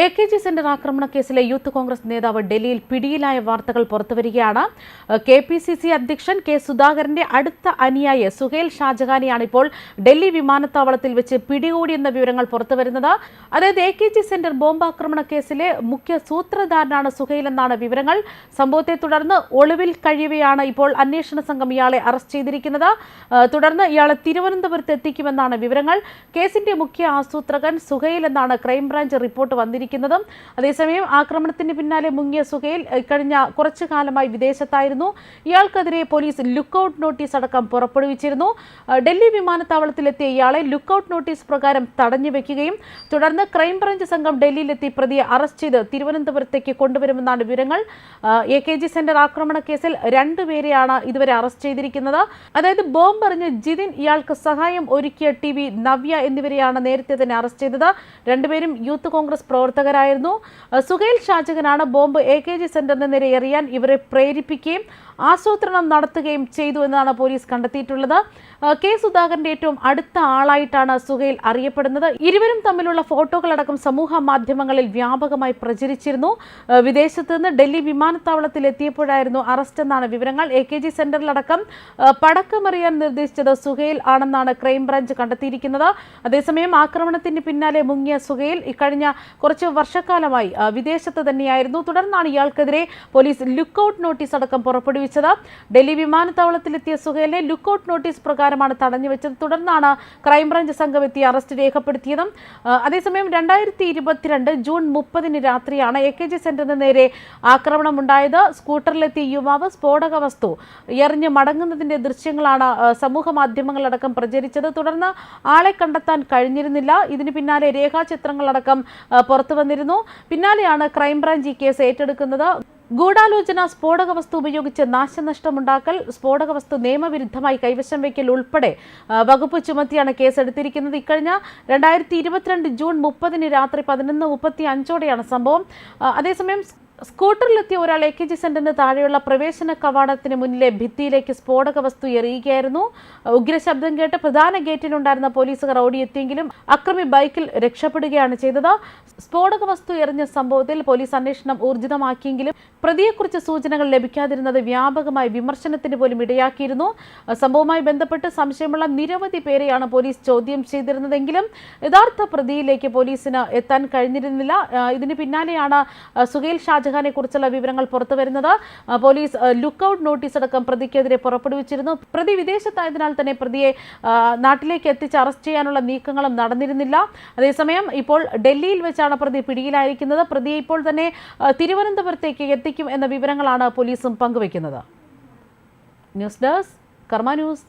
A K G centre ആക്രമണ കേസിലെ youth Congress നേതാവ് ഡൽഹിയിൽ പിടിയിലായ വാർത്തകൾ പുറത്തുവരികയാണ്. കെ പി സി സി അധ്യക്ഷൻ കെ സുധാകരന്റെ അടുത്ത അനുയായി സുഹേൽ ഷാജഹാനെയാണ് ഇപ്പോൾ ഡൽഹി വിമാനത്താവളത്തിൽ വെച്ച് പിടികൂടിയെന്ന വിവരങ്ങൾ പുറത്തുവരുന്നത്. അതായത് എ കെ ജി സെന്റർ ബോംബാക്രമണ കേസിലെ മുഖ്യ സൂത്രധാരനാണ് സുഹേൽ എന്നാണ് വിവരങ്ങൾ. സംഭവത്തെ തുടർന്ന് ഒളിവിൽ കഴിയവെയാണ് ഇപ്പോൾ അന്വേഷണ സംഘം ഇയാളെ അറസ്റ്റ് ചെയ്തിരിക്കുന്നത്. തുടർന്ന് ഇയാളെ തിരുവനന്തപുരത്ത് എത്തിക്കുമെന്നാണ് വിവരങ്ങൾ. കേസിന്റെ മുഖ്യ ആസൂത്രകൻ സുഹൈൽ എന്നാണ് ക്രൈംബ്രാഞ്ച് റിപ്പോർട്ട് വന്നിരിക്കുന്നതും. അതേസമയം ആക്രമണത്തിന് പിന്നാലെ മുങ്ങിയ സുഹേൽ കഴിഞ്ഞ കുറച്ചു കാലമായി വിദേശത്തായിരുന്നു. ഇയാൾക്കെതിരെ പോലീസ് ലുക്കൌട്ട് നോട്ടീസ് അടക്കം പുറപ്പെടുവിച്ചിരുന്നു. ഡൽഹി വിമാനത്താവളത്തിലെത്തിയ ഇയാളെ ലുക്കൌട്ട് നോട്ടീസ് പ്രകാരം തടഞ്ഞു വെക്കുകയും തുടർന്ന് ക്രൈംബ്രാഞ്ച് സംഘം ഡൽഹിയിലെത്തി പ്രതിയെ അറസ്റ്റ് ചെയ്ത് തിരുവനന്തപുരത്തേക്ക് കൊണ്ടുവരുമെന്നാണ് വിവരങ്ങൾ. എ കെ ജി സെന്റർ ആക്രമണ കേസിൽ രണ്ടുപേരെയാണ് ഇതുവരെ അറസ്റ്റ് ചെയ്തിരിക്കുന്നത്. അതായത് ബോംബ് എറിഞ്ഞ് ജിതിൻ ഇയാൾക്ക് സഹായം ഒരുക്കിയ ടി വി നവ്യ എന്നിവരെയാണ് നേരത്തെ തന്നെ അറസ്റ്റ് ചെയ്തത്. രണ്ടുപേരും യൂത്ത് കോൺഗ്രസ് പ്രവർത്തകരായിരുന്നു. സുഹേൽ ഷാജകനാണ് ബോംബ് എ കെ ജി സെന്ററിന് നേരെ എറിയാൻ ഇവരെ പ്രേരിപ്പിക്കുകയും ആസൂത്രണം നടത്തുകയും ചെയ്തു എന്നാണ് പോലീസ് കണ്ടെത്തിയിട്ടുള്ളത്. കെ സുധാകരന്റെ ഏറ്റവും അടുത്ത ആളായിട്ടാണ് സുഹൈൽ അറിയപ്പെടുന്നത്. ഇരുവരും തമ്മിലുള്ള ഫോട്ടോകളടക്കം സമൂഹ മാധ്യമങ്ങളിൽ വ്യാപകമായി പ്രചരിച്ചിരുന്നു. വിദേശത്ത് നിന്ന് ഡൽഹി വിമാനത്താവളത്തിൽ എത്തിയപ്പോഴായിരുന്നു അറസ്റ്റ് എന്നാണ് വിവരങ്ങൾ. എ കെ ജി സെന്ററിലടക്കം പടക്കമറിയാൻ നിർദ്ദേശിച്ചത് സുഹൈൽ ആണെന്നാണ് ക്രൈംബ്രാഞ്ച് കണ്ടെത്തിയിരിക്കുന്നത്. അതേസമയം ആക്രമണത്തിന് പിന്നാലെ മുങ്ങിയ സുഹൈൽ ഇക്കഴിഞ്ഞ കുറച്ച് വർഷക്കാലമായി വിദേശത്ത് തന്നെയായിരുന്നു. തുടർന്നാണ് ഇയാൾക്കെതിരെ പോലീസ് ലുക്കൌട്ട് നോട്ടീസ് അടക്കം പുറപ്പെടുവിച്ചത്. ഡൽഹി വിമാനത്താവളത്തിലെത്തിയ സുഹേലിനെ ലുക്കൌട്ട് നോട്ടീസ് പ്രകാരമാണ് തടഞ്ഞു വെച്ചത് തുടർന്നാണ് ക്രൈംബ്രാഞ്ച് സംഘം എത്തി അറസ്റ്റ് രേഖപ്പെടുത്തിയതും. അതേസമയം രണ്ടായിരത്തി ഇരുപത്തിരണ്ട് ജൂൺ മുപ്പതിന് രാത്രിയാണ് എ കെ ജി സെന്ററിന് നേരെ ആക്രമണമുണ്ടായത്. സ്കൂട്ടറിലെത്തിയ യുവാവ് സ്ഫോടക വസ്തു എറിഞ്ഞ് മടങ്ങുന്നതിന്റെ ദൃശ്യങ്ങളാണ് സമൂഹ മാധ്യമങ്ങളടക്കം പ്രചരിച്ചത്. തുടർന്ന് ആളെ കണ്ടെത്താൻ കഴിഞ്ഞിരുന്നില്ല. ഇതിന് പിന്നാലെ രേഖാചിത്രങ്ങളടക്കം പുറത്തു വന്നിരുന്നു പിന്നാലെയാണ് ക്രൈംബ്രാഞ്ച് ഈ കേസ് ഏറ്റെടുക്കുന്നത്. ഗൂഢാലോചന സ്ഫോടക വസ്തു ഉപയോഗിച്ച് നാശനഷ്ടമുണ്ടാക്കൽ സ്ഫോടക വസ്തു നിയമവിരുദ്ധമായി കൈവശം വയ്ക്കൽ ഉൾപ്പെടെ വകുപ്പ് ചുമത്തിയാണ് കേസെടുത്തിരിക്കുന്നത്. ഇക്കഴിഞ്ഞ രണ്ടായിരത്തി ഇരുപത്തിരണ്ട് ജൂൺ മുപ്പതിന് രാത്രി പതിനൊന്ന് മുപ്പത്തി അഞ്ചോടെയാണ് സംഭവം അതേസമയം സ്കൂട്ടറിലെത്തിയ ഒരാൾ എ കെ ജി സെന്ററിന് താഴെയുള്ള പ്രവേശന കവാടത്തിന് മുന്നിലെ ഭിത്തിയിലേക്ക് സ്ഫോടക വസ്തു എറിയുകയായിരുന്നു. ഉഗ്രശബ്ദം കേട്ട് പ്രധാന ഗേറ്റിലുണ്ടായിരുന്ന പോലീസുകാർ ഓടിയെത്തിയെങ്കിലും അക്രമി ബൈക്കിൽ രക്ഷപ്പെടുകയാണ് ചെയ്തത്. സ്ഫോടക വസ്തു എറിഞ്ഞ സംഭവത്തിൽ പോലീസ് അന്വേഷണം ഊർജിതമാക്കിയെങ്കിലും പ്രതിയെക്കുറിച്ച് സൂചനകൾ ലഭിക്കാതിരുന്നത് വ്യാപകമായി വിമർശനത്തിന് പോലും ഇടയാക്കിയിരുന്നു. സംഭവവുമായി ബന്ധപ്പെട്ട് സംശയമുള്ള നിരവധി പേരെയാണ് പോലീസ് ചോദ്യം ചെയ്തിരുന്നതെങ്കിലും യഥാർത്ഥ പ്രതിയിലേക്ക് പോലീസിന് എത്താൻ കഴിഞ്ഞിരുന്നില്ല. ഇതിന് പിന്നാലെയാണ് സുഹൈൽ ഷാജഹാനെ കുറിച്ചുള്ള വിവരങ്ങൾ പുറത്തു വരുന്നത്. പോലീസ് ലുക്ക് ഔട്ട് നോട്ടീസ് അടക്കം പ്രതിക്കെതിരെ പുറപ്പെടുവിച്ചിരുന്നു. പ്രതി വിദേശത്തായതിനാൽ തന്നെ പ്രതിയെ നാട്ടിലേക്ക് എത്തിച്ച് അറസ്റ്റ് ചെയ്യാനുള്ള നീക്കങ്ങളും നടന്നിരുന്നില്ല. അതേസമയം ഇപ്പോൾ ഡൽഹിയിൽ വെച്ചാണ് പ്രതി പിടിയിലായിരിക്കുന്നത്. പ്രതിയെ ഇപ്പോൾ തന്നെ തിരുവനന്തപുരത്തേക്ക് എത്തിക്കും എന്ന വിവരങ്ങളാണ് പോലീസും പങ്കുവയ്ക്കുന്നത്. News desk Karma news.